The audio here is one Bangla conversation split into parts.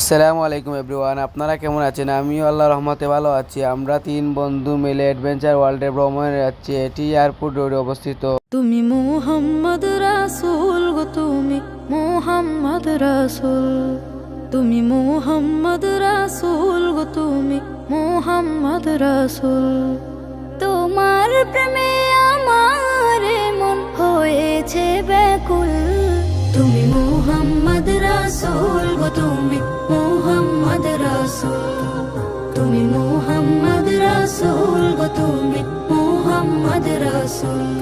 আসসালামু আলাইকুম এভরিওয়ান, আপনারা কেমন আছেন? আমিও আল্লাহ রহমতে ভালো আছি। আমরা তিন বন্ধু মিলে অ্যাডভেঞ্চার ওয়ার্ল্ডে ভ্রমণে যাচ্ছি। এটি এয়ারপোর্ট রোডে অবস্থিত। তুমি মোহাম্মদ রাসূল গো, তুমি মোহাম্মদ রাসূল। তুমি মোহাম্মদ রাসূল গো, তুমি মোহাম্মদ রাসূল। তোমার প্রেমে আমার মন হয়েছে ব্যাকুল। তুমি মোহাম্মদ তুমি মোহাম্মদ রাসূল গো তুমি মোহাম্মদ রাসূল।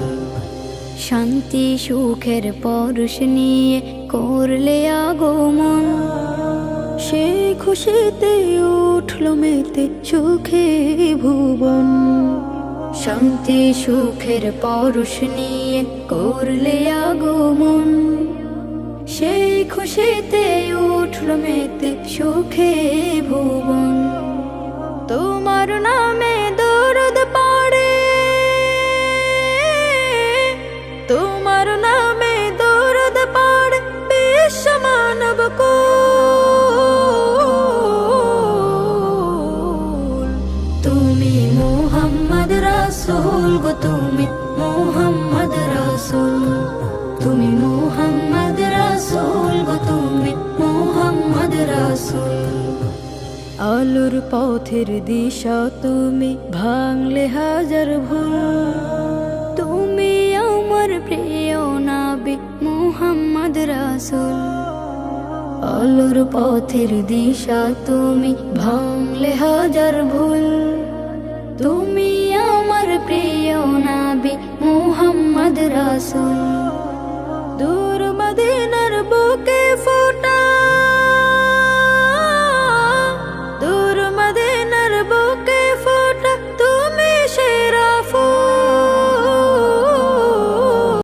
শান্তি সুখের পরশ নিয়ে করলে আগমন। সে খুশিতে উঠল মেতে সুখে ভুবন। শান্তি সুখের পরশ নিয়ে করলে আগমন। সেই খুশিতে উঠল মেতে সুখে ভুবন। নামে দরদ পাড়ে তোমার নামে দরদ পাড়ে বিশ্ব মানব। তুমি মোহাম্মদ রাসূল গো, তুমি মোহাম্মদ রাসূল তুমি মোহাম্মদ আলোর পথের দিশা তুমি ভাঙলে হাজার ভুল। তুমি আমার প্রিয় নাবি মুহাম্মদ রাসূল। আলোর পথের দিশা তুমি ভাঙলে হাজার ভুল। তুমি আমার প্রিয় নাবি মুহাম্মদ রাসূল। দূর